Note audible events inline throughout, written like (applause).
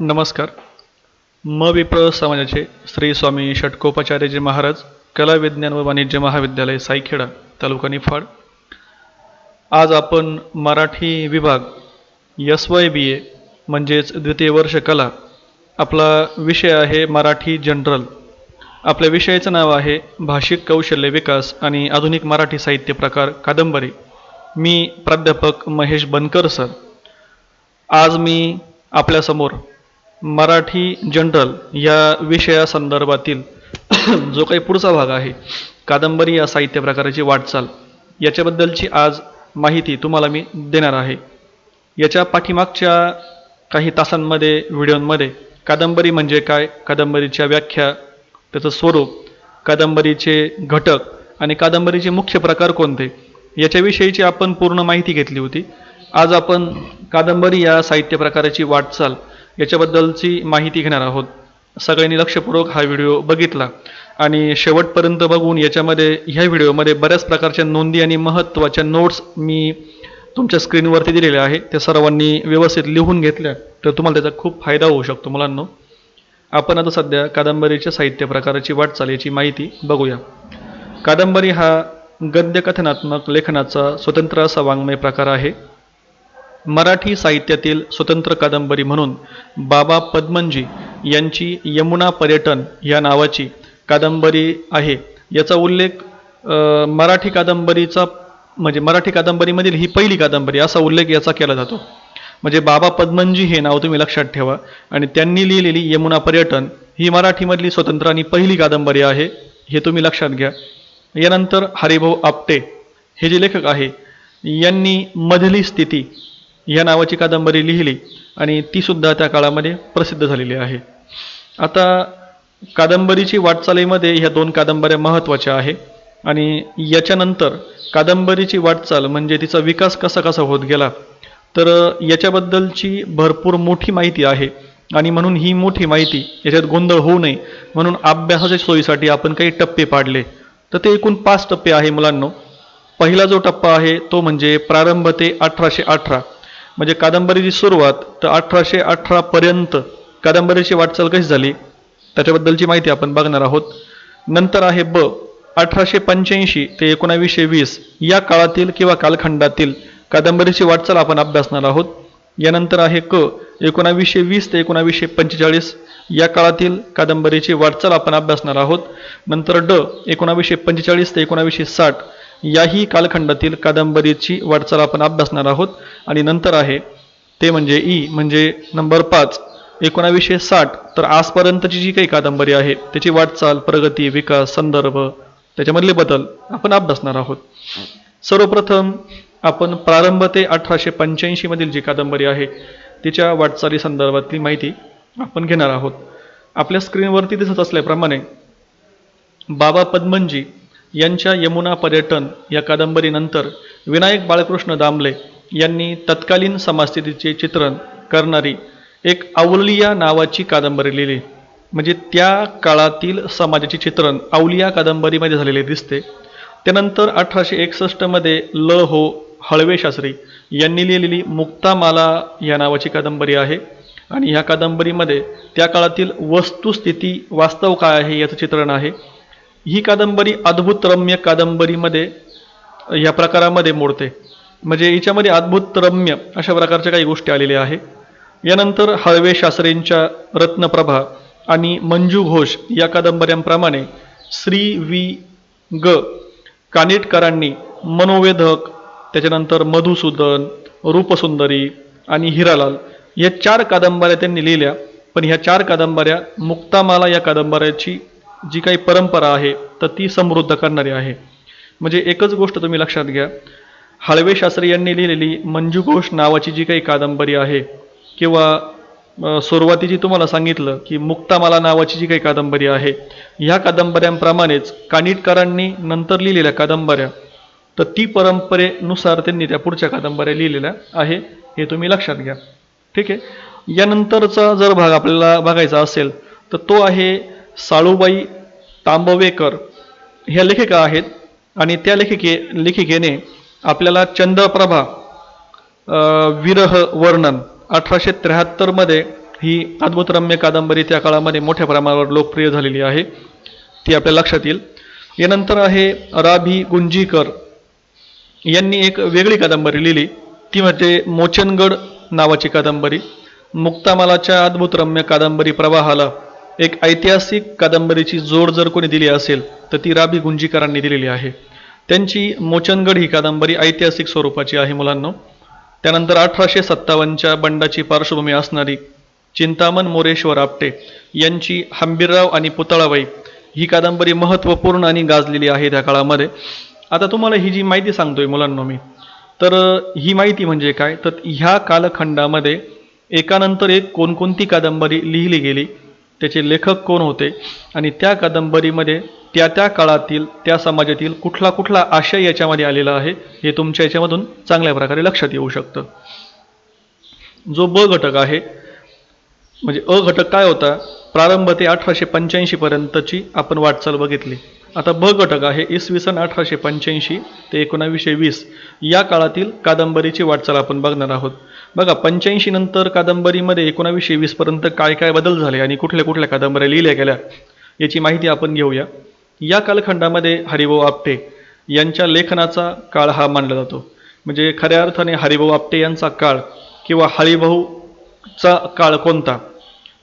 नमस्कार. म विप्र समाजाचे श्री स्वामी षटकोपाचार्यजी महाराज कला विज्ञान व वाणिज्य महाविद्यालय साईखेडा तालुका निफाड. आज आपण मराठी विभाग एस वाय बी ए म्हणजेच द्वितीय वर्ष कला आपला विषय आहे मराठी जनरल. आपल्या विषयाचं नाव आहे भाषिक कौशल्य विकास आणि आधुनिक मराठी साहित्य प्रकार कादंबरी. मी प्राध्यापक महेश बनकर सर. आज मी आपल्यासमोर मराठी जनरल या विषयासंदर्भातील (coughs) जो काही पुढचा भाग आहे कादंबरी या साहित्य प्रकाराची वाटचाल याच्याबद्दलची आज माहिती तुम्हाला मी देणार आहे. याच्या पाठीमागच्या काही तासांमध्ये व्हिडिओमध्ये कादंबरी म्हणजे काय कादंबरीच्या व्याख्या त्याचं स्वरूप कादंबरीचे घटक आणि कादंबरीचे मुख्य प्रकार कोणते याच्याविषयीची आपण पूर्ण माहिती घेतली होती. आज आपण कादंबरी या साहित्य प्रकाराची वाटचाल याच्याबद्दलची माहिती घेणार आहोत. सगळ्यांनी लक्षपूर्वक हा व्हिडिओ बघितला. आणि शेवटपर्यंत बघून याच्यामध्ये ह्या व्हिडिओमध्ये बऱ्याच प्रकारच्या नोंदी आणि महत्त्वाच्या नोट्स मी तुमच्या स्क्रीनवरती दिलेल्या आहे. त्या सर्वांनी व्यवस्थित लिहून घेतल्या. तर तुम्हाला त्याचा खूप फायदा होऊ शकतो मुलांनो. आपण आता सध्या कादंबरीच्या साहित्य प्रकाराची वाटचाल याची माहिती बघूया. कादंबरी हा गद्यकथनात्मक लेखनाचा स्वतंत्र असा वाङ्मय प्रकार आहे. मराठी साहित्यातील स्वतंत्र कादंबरी म्हणून बाबा पद्मनजी यांची यमुना पर्यटन या नावाची कादंबरी आहे. याचा उल्लेख मराठी कादंबरीचा म्हणजे मराठी कादंबरीमधील ही पहिली कादंबरी असा उल्लेख याचा केला जातो. म्हणजे बाबा पद्मनजी हे नाव तुम्ही लक्षात ठेवा. आणि त्यांनी लिहिलेली यमुना पर्यटन ही मराठीमधली स्वतंत्र आणि पहिली कादंबरी आहे हे तुम्ही लक्षात घ्या. यानंतर हरिभाऊ आपटे हे जे लेखक आहे यांनी मधली स्थिती या नावाची कादंबरी लिहिली आणि तीसुद्धा त्या काळामध्ये प्रसिद्ध झालेली आहे. आता कादंबरीची वाटचालीमध्ये ह्या दोन कादंबऱ्या महत्त्वाच्या आहे आणि याच्यानंतर कादंबरीची वाटचाल म्हणजे तिचा विकास कसा कसा होत गेला तर याच्याबद्दलची भरपूर मोठी माहिती आहे आणि म्हणून ही मोठी माहिती याच्यात गोंधळ होऊ नये म्हणून अभ्यासाच्या सोयीसाठी आपण काही टप्पे पाडले. तर ते एकूण पाच टप्पे आहे मुलांनो. पहिला जो टप्पा आहे तो म्हणजे प्रारंभ ते अठराशे अठरा. म्हणजे कादंबरीची सुरुवात तर अठराशे अठरापर्यंत कादंबरीची वाटचाल कशी झाली? त्याच्याबद्दलची माहिती आपण बघणार आहोत. नंतर आहे ब अठराशे पंच्याऐंशी ते एकोणावीसशे वीस या काळातील किंवा कालखंडातील कादंबरीची वाटचाल आपण अभ्यासणार आहोत. यानंतर आहे क एकोणावीसशे वीस ते एकोणावीसशे पंचेचाळीस या काळातील कादंबरीची वाटचाल आपण अभ्यासणार आहोत. नंतर ड एकोणावीसशे पंचेचाळीस ते एकोणावीसशे साठ याही कालखंडातील कादंबरीची वाटचाल आपण अभ्यासणार आहोत. आणि नंतर आहे ते म्हणजे ई म्हणजे नंबर पाच एकोणावीसशे साठ. तर आजपर्यंतची जी काही कादंबरी आहे त्याची वाटचाल प्रगती विकास संदर्भ त्याच्यामधले बदल आपण अभ्यासणार आहोत. सर्वप्रथम आपण प्रारंभ ते अठराशे पंच्याऐंशीमधील जी कादंबरी आहे तिच्या वाटचाली संदर्भातली माहिती आपण घेणार आहोत. आपल्या स्क्रीनवरती दिसत असल्याप्रमाणे बाबा पद्मनजी यांच्या यमुना पर्यटन या कादंबरीनंतर विनायक बाळकृष्ण दामले यांनी तत्कालीन समाजस्थितीचे चित्रण करणारी एक अवलिया नावाची कादंबरी लिहिली. म्हणजे त्या काळातील समाजाचे चित्रण अवलिया कादंबरीमध्ये झालेले दिसते. त्यानंतर अठराशे एकसष्टमध्ये ल हो हळवे शास्त्री यांनी लिहिलेली मुक्तामाला या नावाची कादंबरी आहे. आणि ह्या कादंबरीमध्ये त्या काळातील वस्तुस्थिती वास्तव काय आहे याचं चित्रण आहे. ही कादंबरी अद्भुत रम्य कादंबरीमध्ये या प्रकारामध्ये मोडते. म्हणजे हिच्यामध्ये अद्भुत रम्य अशा प्रकारच्या काही गोष्टी आलेल्या आहे. यानंतर हळवे शास्त्रींच्या रत्नप्रभा आणि मंजू घोष या कादंबऱ्यांप्रमाणे श्री वी. ग. कानेटकरांनी मनोवेधक त्याच्यानंतर मधुसूदन रूपसुंदरी आणि हिरालाल या चार कादंबऱ्या त्यांनी लिहिल्या. पण ह्या चार कादंबऱ्या मुक्तामाला या कादंबऱ्याची जी काही परंपरा आहे तर ती समृद्ध करणारी आहे. म्हणजे एकच गोष्ट तुम्ही लक्षात घ्या. हळवे शास्त्री यांनी लिहिलेली मंजू घोष नावाची जी काही कादंबरी आहे किंवा सुरुवातीची तुम्हाला सांगितलं की मुक्तामाला नावाची जी काही कादंबरी आहे ह्या कादंबऱ्यांप्रमाणेच कानिटकरांनी नंतर लिहिलेल्या कादंबऱ्या तर ती परंपरेनुसार त्यांनी त्या पुढच्या कादंबऱ्या लिहिलेल्या आहे हे तुम्ही लक्षात घ्या. ठीक आहे? यानंतरचा जर भाग आपल्याला बघायचा असेल तर तो आहे साळूबाई तांबवेकर ह्या लेखिका आहेत आणि त्या लेखिके लेखिकेने आपल्याला चंद्रप्रभा विरह वर्णन अठराशे त्र्याहत्तरमध्ये ही अद्भुतरम्य कादंबरी त्या काळामध्ये मोठ्या प्रमाणावर लोकप्रिय झालेली आहे. ती आपल्या लक्षात येईल. यानंतर आहे राभी गुंजीकर. यांनी एक वेगळी कादंबरी लिहिली. ती म्हणजे मोचनगड नावाची कादंबरी. मुक्तामालाच्या अद्भुतरम्य कादंबरी प्रवाहाला एक ऐतिहासिक कादंबरीची जोड जर कोणी दिली असेल तर ती राबी गुंजीकरांनी दिलेली आहे. त्यांची मोचनगड ही कादंबरी ऐतिहासिक स्वरूपाची आहे मुलांनो. त्यानंतर अठराशे सत्तावन्नच्या बंडाची पार्श्वभूमी असणारी चिंतामण मोरेश्वर आपटे यांची हंबीरराव आणि पुतळाबाई ही कादंबरी महत्त्वपूर्ण आणि गाजलेली आहे त्या काळामध्ये. आता तुम्हाला ही जी माहिती सांगतोय मुलांनो मी तर ही माहिती म्हणजे काय? तर ह्या कालखंडामध्ये एकानंतर एक कोणकोणती कादंबरी लिहिली गेली? त्याचे लेखक कोण होते? आणि त्या कादंबरीमध्ये त्या त्या काळातील त्या समाजातील कुठला कुठला आशय याच्यामध्ये आलेला आहे हे तुमच्या याच्यामधून चांगल्या प्रकारे लक्षात येऊ शकतं. जो ब घटक आहे म्हणजे अ घटक काय होता? प्रारंभ ते अठराशे पंच्याऐंशी पर्यंतची आपण वाटचाल बघितली. आता ब घटक आहे इसवी सन अठराशे पंच्याऐंशी ते एकोणावीसशे वीस. या काळातील कादंबरीची वाटचाल आपण बघणार आहोत. बघा पंच्याऐंशी नंतर कादंबरीमध्ये एकोणावीसशे वीसपर्यंत काय काय बदल झाले आणि कुठल्या कुठल्या कादंबऱ्या लिहिल्या गेल्या याची माहिती आपण घेऊया. या कालखंडामध्ये हरिभाऊ आपटे यांच्या लेखनाचा काळ हा मानला जातो. म्हणजे खऱ्या अर्थाने हरिभाऊ आपटे यांचा काळ किंवा हरिभाऊचा काळ कोणता?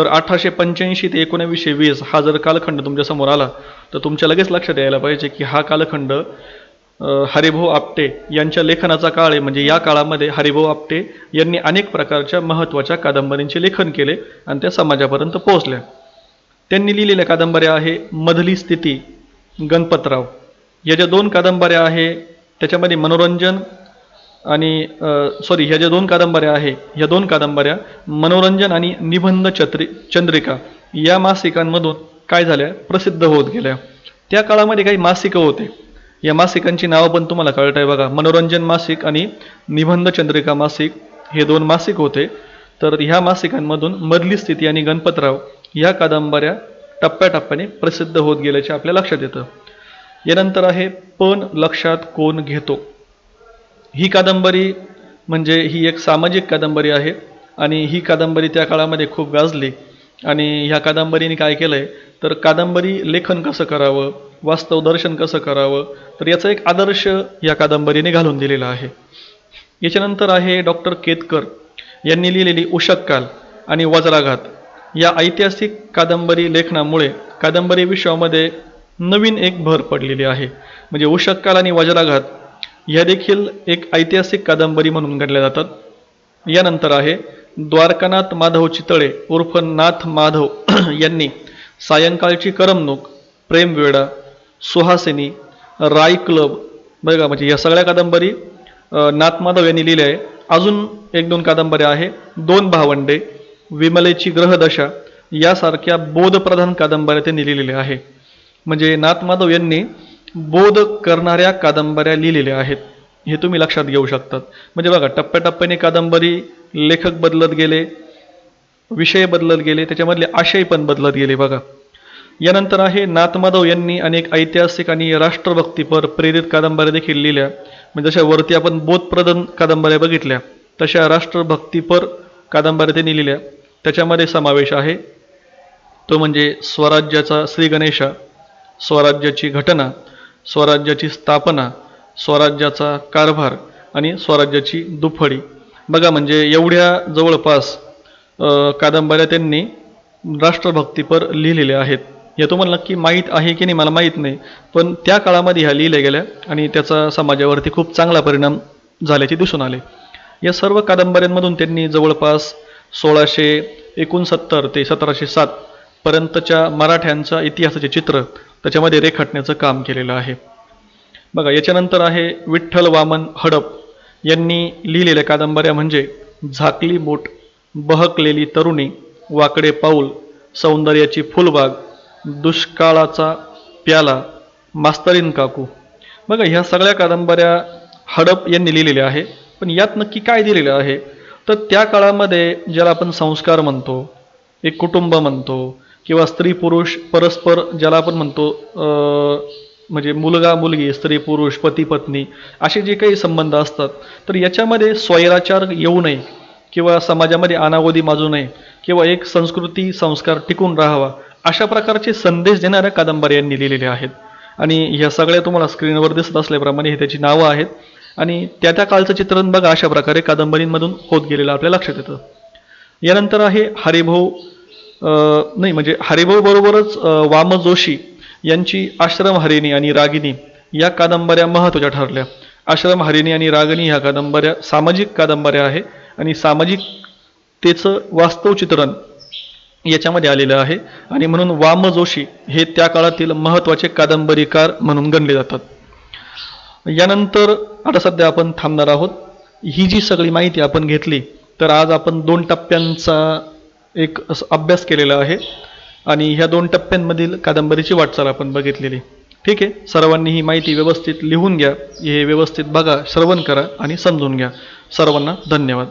तर अठराशे पंच्याऐंशी ते एकोणावीसशे वीस हा जर कालखंड तुमच्यासमोर आला तर तुमच्या लगेच लक्षात यायला पाहिजे की हा कालखंड हरिभाऊ आपटे यांच्या लेखनाचा काळ आहे. म्हणजे या काळामध्ये हरिभाऊ आपटे यांनी अनेक प्रकारच्या महत्त्वाच्या कादंबरींचे लेखन केले आणि त्या समाजापर्यंत पोहोचल्या. त्यांनी लिहिलेल्या कादंबऱ्या आहे मधली स्थिती गणपतराव. या ज्या दोन कादंबऱ्या आहे त्याच्यामध्ये मनोरंजन आणि सॉरी ह्या ज्या दोन कादंबऱ्या आहे ह्या दोन कादंबऱ्या मनोरंजन आणि निबंध चत्री चंद्रिका या मासिकांमधून काय झाल्या? प्रसिद्ध होत गेल्या. त्या काळामध्ये काही मासिकं होते. या मासिकांची नावं पण तुम्हाला कळत आहे बघा. मनोरंजन मासिक आणि निबंध चंद्रिका मासिक हे दोन मासिक होते. तर ह्या मासिकांमधून मधली स्थिती आणि गणपतराव ह्या कादंबऱ्या टप्प्याटप्प्याने प्रसिद्ध होत गेल्याचे आपल्या लक्षात येतं. यानंतर आहे पण लक्षात कोण घेतो? ही कादंबरी म्हणजे ही एक सामाजिक कादंबरी आहे आणि ही कादंबरी त्या काळामध्ये खूप गाजली. आणि ह्या कादंबरीने काय केलं आहे तर कादंबरी लेखन कसं करावं वास्तव दर्शन कसं करावं तर याचा एक आदर्श या कादंबरीने घालून दिलेला आहे. याच्यानंतर आहे डॉक्टर केतकर. यांनी लिहिलेली उषक्काल आणि वज्राघात या ऐतिहासिक कादंबरी लेखनामुळे कादंबरी विश्वामध्ये नवीन एक भर पडलेली आहे. म्हणजे उषक्काल आणि वज्राघात ह्या देखील एक ऐतिहासिक कादंबरी म्हणून गणल्या जातात. यानंतर आहे द्वारकानाथ माधव चितळे उर्फ नाथ माधव (clears throat) यांनी सायंकाळची करमणूक प्रेमवेडा सुहासिनी राय क्लब बघा म्हणजे या सगळ्या कादंबरी नाथ माधव यांनी लिहिल्या आहे. अजून एक दोन कादंबऱ्या आहे दोन भावंडे विमलेची ग्रहदशा यासारख्या बोधप्रधान कादंबऱ्या त्यांनी लिहिलेल्या आहे. म्हणजे नाथ माधव यांनी बोध करणाऱ्या कादंबऱ्या लिहिलेल्या आहेत. हे तुम्ही लक्षात घेऊ शकतात. म्हणजे बघा टप्प्याटप्प्याने कादंबरी लेखक बदलत गेले विषय बदलत गेले त्याच्यामधले आशय पण बदलत गेले बघा. यानंतर आहे नाथमाधव यांनी अनेक ऐतिहासिक आणि राष्ट्रभक्तीपर प्रेरित कादंबऱ्या देखील लिहिल्या. म्हणजे जशा वरती आपण बोधप्रदन कादंबऱ्या बघितल्या तशा राष्ट्रभक्तीपर कादंबऱ्या त्यांनी लिहिल्या. त्याच्यामध्ये समावेश आहे तो म्हणजे स्वराज्याचा श्री गणेशा स्वराज्याची घटना स्वराज्याची स्थापना स्वराज्याचा कारभार आणि स्वराज्याची दुफळी. बघा म्हणजे एवढ्या जवळपास कादंबऱ्या त्यांनी राष्ट्रभक्तीपर लिहिलेल्या आहेत. या तुम्हाला नक्की माहीत आहे की नाही मला माहीत नाही पण त्या काळामध्ये ह्या लिहिल्या गेल्या आणि त्याचा समाजावरती खूप चांगला परिणाम झाल्याचे दिसून आले. या सर्व कादंबऱ्यांमधून त्यांनी जवळपास सोळाशे एकोणसत्तर ते सतराशे सात पर्यंतच्या मराठ्यांचा इतिहासाचे चित्र त्याच्यामध्ये रेखाटण्याचं काम केलेलं आहे. बघा याच्यानंतर आहे विठ्ठल वामन हडप. यांनी लिहिलेल्या कादंबऱ्या म्हणजे झाकली बोट बहकलेली तरुणी वाकडे पाऊल सौंदर्याची फुलबाग दुष्काळाचा प्याला मास्तरीन काकू. बघा ह्या सगळ्या कादंबऱ्या हडप यांनी लिहिलेल्या आहे पण यात नक्की काय दिलेलं आहे? तर त्या काळामध्ये ज्याला आपण संस्कार म्हणतो एक कुटुंब म्हणतो किंवा स्त्री पुरुष परस्पर ज्याला आपण म्हणतो म्हणजे मुलगा मुलगी स्त्री पुरुष पती पत्नी असे जे काही संबंध असतात तर याच्यामध्ये स्वैराचार येऊ नये किंवा समाजामध्ये अनागोदी माजू नये किंवा एक संस्कृती संस्कार टिकून राहावा अशा प्रकारचे संदेश देणाऱ्या कादंबऱ्या यांनी लिहिलेल्या आहेत. आणि ह्या सगळ्या तुम्हाला स्क्रीनवर दिसत असल्याप्रमाणे हे त्याची नावं आहेत. आणि त्या त्या काळचं चित्रण बघा अशा प्रकारे कादंबरींमधून होत गेलेलं आपल्या लक्षात येतं. यानंतर आहे हरिभाऊ नाही म्हणजे हरिभाऊ बरोबरच वाम जोशी यांची आश्रम हरिणी आणि रागिनी या कादंबऱ्या महत्त्वाच्या ठरल्या. आश्रम हरिणी आणि रागिनी ह्या कादंबऱ्या सामाजिक कादंबऱ्या आहे आणि सामाजिकतेचं वास्तव चित्रण याच्यामध्ये आलेलं आहे आणि म्हणून वाम जोशी हे त्या काळातील महत्त्वाचे कादंबरीकार म्हणून गणले जातात. यानंतर आता सध्या आपण थांबणार आहोत. ही जी सगळी माहिती आपण घेतली तर आज आपण दोन टप्प्यांचा एक अभ्यास केलेला आहे. आणि ह्या दोन टप्प्यांमधील कादंबरीची वाटचाल आपण बघितलेली. ठीक आहे? सर्वांनी ही माहिती व्यवस्थित लिहून घ्या. हे व्यवस्थित बघा श्रवण करा आणि समजून घ्या. सर्वांना धन्यवाद.